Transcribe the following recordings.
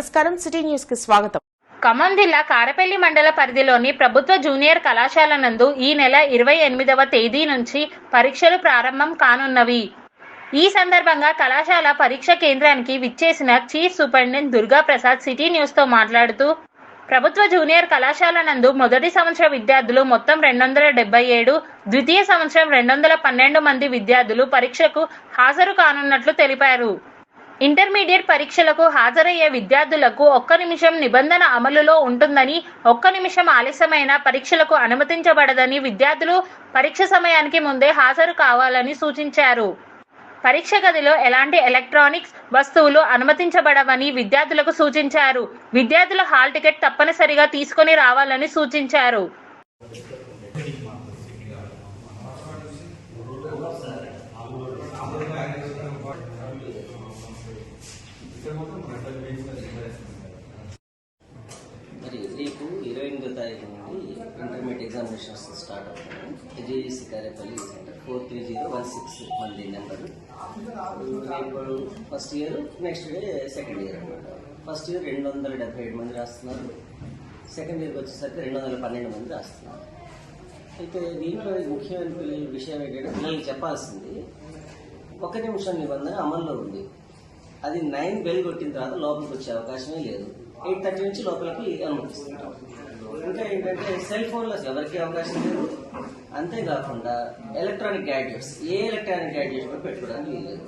నమస్కారం సిటీ న్యూస్కి స్వాగతం. ఖమ్మం జిల్లా కారపల్లి మండల పరిధిలోని ప్రభుత్వ జూనియర్ కళాశాల నందు ఈ నెల ఇరవై ఎనిమిదవ తేదీ నుంచి పరీక్షలు ప్రారంభం కానున్నవి. ఈ సందర్భంగా కళాశాల పరీక్ష కేంద్రానికి విచ్చేసిన chief superintendent Durga Prasad city న్యూస్తో మాట్లాడుతూ ప్రభుత్వ జూనియర్ కళాశాల నందు మొదటి సంవత్సర విద్యార్థులు మొత్తం రెండు వందల డెబ్బై ఏడు ద్వితీయ సంవత్సరం రెండు వందల పన్నెండు మంది విద్యార్థులు పరీక్షకు హాజరు కానున్నట్లు తెలిపారు. ఇంటర్మీడియట్ పరీక్షలకు హాజరయ్యే విద్యార్థులకు ఒక్క నిమిషం నిబంధన అమలులో ఉంటుందని ఒక్క నిమిషం ఆలస్యమైన పరీక్షలకు అనుమతించబడదని విద్యార్థులు పరీక్ష సమయానికి ముందే హాజరు కావాలని సూచించారు. పరీక్ష గదిలో ఎలాంటి ఎలక్ట్రానిక్స్ వస్తువులు అనుమతించబడవని విద్యార్థులకు సూచించారు. విద్యార్థుల హాల్ టికెట్ తప్పనిసరిగా తీసుకొని రావాలని సూచించారు. మరి రేపు ఇరవై ఎనిమిదో తారీఖు నుండి ఇంటర్మీడియట్ ఎగ్జామినేషన్స్ స్టార్ట్ అవుతాయి JEC Karyapalli centre four three zero one six మంది నెంబర్. రేపు first year next day second year అనమాట ఫస్ట్ ఇయర్ రెండు వందల డెబ్బై ఏడు మంది రాస్తున్నారు. సెకండ్ ఇయర్కి వచ్చేసరికి రెండు వందల పన్నెండు మంది రాస్తున్నారు. అయితే దీంట్లో ముఖ్యమైన పిల్లల విషయం ఏంటంటే పిల్లలకి చెప్పాల్సింది ఒక నిమిషం నిబంధన అమల్లో ఉంది. అది నైన్ బెల్ కొట్టిన తర్వాత లోపలికి వచ్చే అవకాశమే లేదు. ఎయిట్ థర్టీ నుంచి లోపలికి అనుమతిస్తుంటాం ఇంకా ఏంటంటే సెల్ ఫోన్లో ఎవరికి అవకాశం లేదు. అంతేకాకుండా ఎలక్ట్రానిక్ గ్యాడ్జెట్స్ ఏ ఎలక్ట్రానిక్ గ్యాడ్జెట్స్ కూడా పెట్టుకోవడానికి లేదు.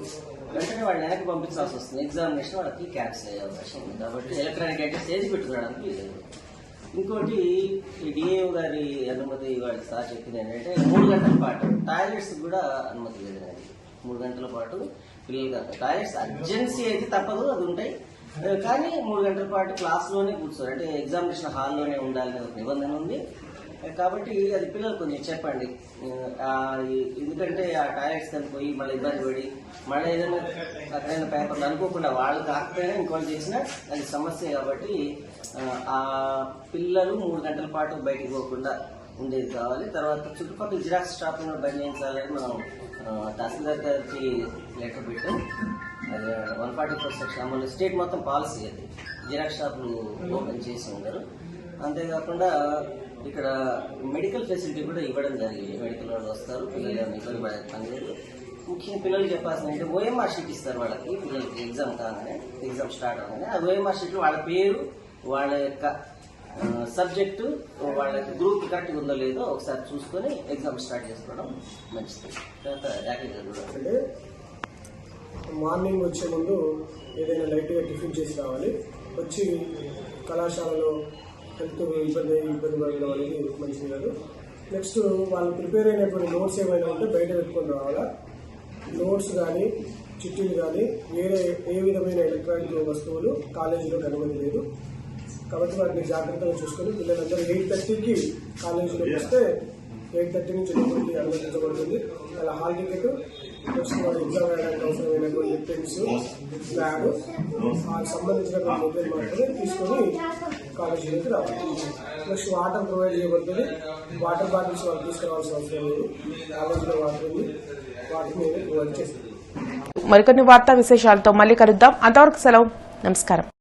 వెంటనే వాళ్ళని వెనక్కి పంపించాల్సి వస్తుంది. ఎగ్జామినేషన్ వాళ్ళకి క్యాన్సిల్ అయ్యే అవకాశం ఉంది. కాబట్టి ఎలక్ట్రానిక్ గ్యాడ్జెట్స్ ఏది పెట్టుకోవడానికి లేదు. ఇంకోటి ఈ డిఏఓ గారి అనుమతి వాళ్ళకి సార్ చెప్పింది ఏంటంటే మూడు గంటల పాటు. టాయిలెట్స్ కూడా అనుమతి లేదు. మూడు గంటల పాటు పిల్లలు టాయిలెట్స్ అర్జెన్సీ అయితే తప్పదు అది ఉంటాయి. కానీ మూడు గంటల పాటు క్లాస్లోనే కూర్చోరు. అంటే ఎగ్జామినేషన్ హాల్లోనే ఉండాలనే ఒక నిబంధన ఉంది. కాబట్టి అది పిల్లలు కొంచెం చెప్పండి. ఎందుకంటే ఆ టాయిలెట్స్ కానీ పోయి మళ్ళీ ఇబ్బంది పడి మళ్ళీ ఏదైనా రకమైన పేపర్లు అనుకోకుండా వాళ్ళు కాకపోయినా ఇంకోటి చేసినా అది సమస్య కాబట్టి ఆ, పిల్లలు మూడు గంటల పాటు బయటికి పోకుండా ఉండేది కావాలి. తర్వాత చుట్టుపక్కల జిరాక్స్ షాప్ బంద్ చేయించాలని మనం తహసీల్దార్ గారికి లెటర్ పెట్టు. అది వన్ ఫార్టీ ఫోర్ సెక్షన్ అమలు స్టేట్ మొత్తం పాలసీ అది. జిరాక్స్ షాపులు ఓపెన్ చేసి ఉన్నారు. అంతేకాకుండా ఇక్కడ మెడికల్ ఫెసిలిటీ కూడా ఇవ్వడం జరిగింది. మెడికల్ వాళ్ళు వస్తారు పిల్లలు ఇబ్బంది పడే పని లేదు. ముఖ్యంగా పిల్లలు చెప్పాల్సిన అంటే ఓఎంఆర్ షీట్ ఇస్తారు వాళ్ళకి. పిల్లలకి ఎగ్జామ్ కాగానే ఎగ్జామ్ స్టార్ట్ అవగానే ఆ ఓఎంఆర్ షీట్లో వాళ్ళ పేరు వాళ్ళ యొక్క సబ్జెక్టు వాళ్ళకి గ్రూప్ కరెక్ట్గా ఉందో లేదో ఒకసారి చూసుకొని ఎగ్జామ్ స్టార్ట్ చేసుకోవడం మంచిది. తర్వాత యాక్టివ్ అంటే మార్నింగ్ వచ్చే ముందు ఏదైనా లైట్గా టిఫిన్ చేసి రావాలి. వచ్చి కళాశాలలో హెల్త్ ఇబ్బంది ఇబ్బంది పడడం అనేది మంచిది కాదు. నెక్స్ట్ వాళ్ళు ప్రిపేర్ అయినటువంటి నోట్స్ ఏమైనా ఉంటే బయట పెట్టుకొని రావాలా? నోట్స్ కానీ చిట్టీలు కానీ వేరే ఏ విధమైన ఎలక్ట్రానిక్ వస్తువులు కాలేజీలో అనుమతి లేదు. కాబట్టి వాటిని జాగ్రత్తగా చూసుకొని పిల్లలందరూ ఎయిట్ థర్టీకి కాలేజీలోకి వస్తే ఎయిట్ థర్టీ నుంచి లోపలికి అనుమతించబడుతుంది. అలా హాల్ టికెట్ నెక్స్ట్ వాడు ఎగ్జామ్ రాయడానికి అవసరమైనటువంటి పెన్స్ బ్యాగ్ వాళ్ళకి సంబంధించినటువంటి మొబైల్ మాత్రమే తీసుకొని కాలేజీలోకి రావాలి. నెక్స్ట్ వాటర్ ప్రొవైడ్ చేయబడుతుంది. వాటర్ బాటిల్స్ వాళ్ళు తీసుకురావాల్సిన అవసరం లేదు. కాలేజీలో వాటర్ మేము ప్రొవైడ్ చేస్తాం మరికొన్ని వార్తా విశేషాలతో మళ్ళీ కలుద్దాం. అంతవరకు సెలవు. నమస్కారం.